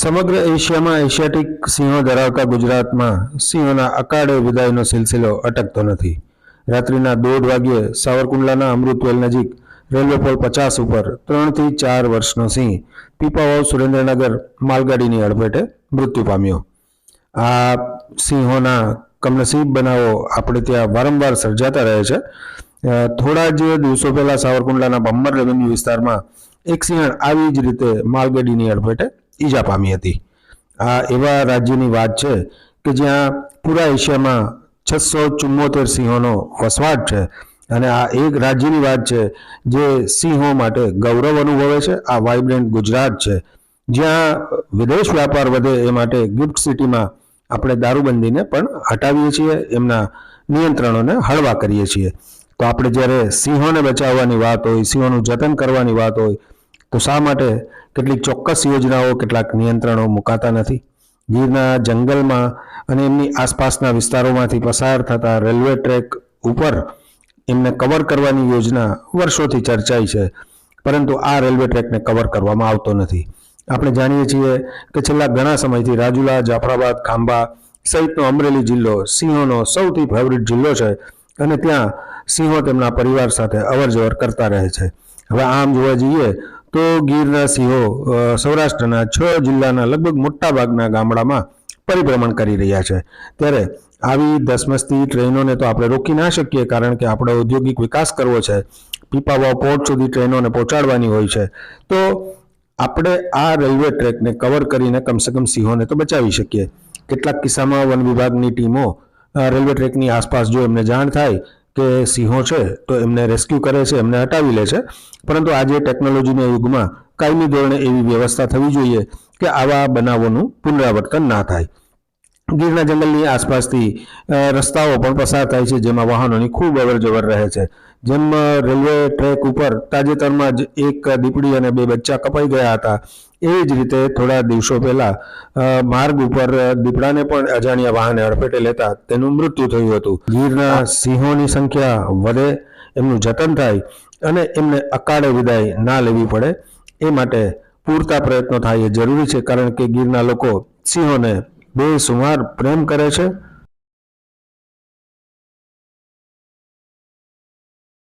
સમગ્ર એશિયામાં એશિયાટિક સિંહો ધરાવતા ગુજરાતમાં સિંહોના અકાળે વિદાયનો સિલસિલો અટકતો નથી. રાત્રિના દોઢ વાગ્યે સાવરકુંડલાના અમૃતવેલ નજીક રેલવે પોલ પચાસ ઉપર ત્રણથી ચાર વર્ષનો સિંહ પીપાવાવ સુરેન્દ્રનગર માલગાડીની અડફેટે મૃત્યુ પામ્યો. આ સિંહોના કમનસીબ બનાવો આપણે ત્યાં વારંવાર સર્જાતા રહે છે. થોડા જ દિવસો પહેલા સાવરકુંડલાના બમ્બર રેવન્યુ વિસ્તારમાં એક સિંહણ આવી જ રીતે માલગાડીની અડફેટે ઈજા પામી હતી. આ એવા રાજ્યની વાત છે કે જ્યાં પૂરા એશિયામાં છસો ચુમ્મોતેર સિંહોનો વસવાટ છે અને આ એક રાજ્યની વાત છે જે સિંહો માટે ગૌરવ અનુભવે છે, આ વાઇબ્રન્ટ ગુજરાત છે. જ્યાં વિદેશ વ્યાપાર વધે એ માટે ગિફ્ટ સિટીમાં આપણે દારૂબંધીને પણ હટાવીએ છીએ, એમના નિયંત્રણોને હળવા કરીએ છીએ. તો આપણે જ્યારે સિંહોને બચાવવાની વાત હોય, સિંહોનું જતન કરવાની વાત હોય, તો શા માટે કેટલીક ચોક્કસ યોજનાઓ, કેટલાક નિયંત્રણો મુકાતા નથી. ગીરના જંગલમાં અને એમની આસપાસના વિસ્તારોમાંથી પસાર થતા રેલવે ટ્રેક ઉપર એમને કવર કરવાની યોજના વર્ષોથી ચર્ચાઈ છે, પરંતુ આ રેલવે ટ્રેકને કવર કરવામાં આવતો નથી. આપણે જાણીએ છીએ કે છેલ્લા ઘણા સમયથી રાજુલા, જાફરાબાદ, ખાંભા સહિતનો અમરેલી જિલ્લો સિંહોનો સૌથી ફેવરિટ જિલ્લો છે અને ત્યાં સિંહો તેમના પરિવાર સાથે અવર જવર કરતા રહે છે. હવે આમ જોવા જઈએ તો ગીરના સિંહો સૌરાષ્ટ્રના છ જિલ્લાના લગભગ મોટા ભાગના ગામડામાં પરિભ્રમણ કરી રહ્યા છે. ત્યારે આવી ધસમસતી ટ્રેનોને તો આપણે રોકી ના શકીએ, કારણ કે આપણે ઔદ્યોગિક વિકાસ કરવો છે. પીપાવાવ પોર્ટ સુધી ટ્રેનોને પહોંચાડવાની હોય છે. તો આપણે આ રેલવે ટ્રેકને કવર કરીને કમસે કમ સિંહોને તો બચાવી શકીએ. કેટલાક કિસ્સામાં વન વિભાગની ટીમો રેલવે ટ્રેકની આસપાસ જો એમને જાણ થાય કે સિંહો છે, તો એમને રેસ્ક્યુ કરે છે, એમને હટાવી લે છે. પરંતુ આજે ટેકનોલોજીના યુગમાં કાયમી ધોરણે એવી વ્યવસ્થા થવી જોઈએ કે આવા બનાવોનું પુનરાવર્તન ના થાય. ગીરના જંગલની આસપાસથી રસ્તાઓ પણ પસાર થાય છે, જેમાં વાહનોની ખૂબ અવર જવર રહે છે. જેમ રેલવે ટ્રેક ઉપર તાજેતરમાં જ એક દીપડી અને બે બચ્ચા કપાઈ ગયા હતા. એવી જ રીતે થોડા દિવસો પહેલા માર્ગ ઉપર દીપડાને પણ અજાણ્યા વાહને અડફેટે લેતા તેનું મૃત્યુ થયું હતું. ગીરના સિંહોની સંખ્યા વધે, એમનું જતન થાય અને એમને અકાળે વિદાય ના લેવી પડે. એ માટે પૂરતા પ્રયત્નો થાય એ જરૂરી છે, કારણ કે ગીરના લોકો સિંહોને બેસુમાર પ્રેમ કરે છે